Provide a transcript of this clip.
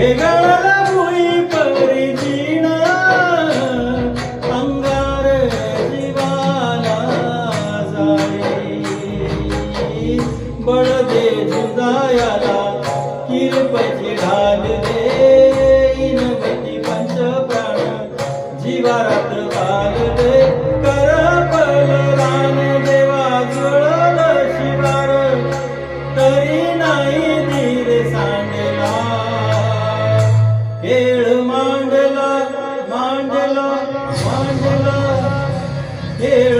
वेगळा भुई परी जीणा अंगार जीवाला जाळे बळ दे जुदायाला किरपची ढाल दे. इनवती पंच प्राण जीवारात घाल दे. ખેડ માંડલા માંડલા માંડલા ખેડ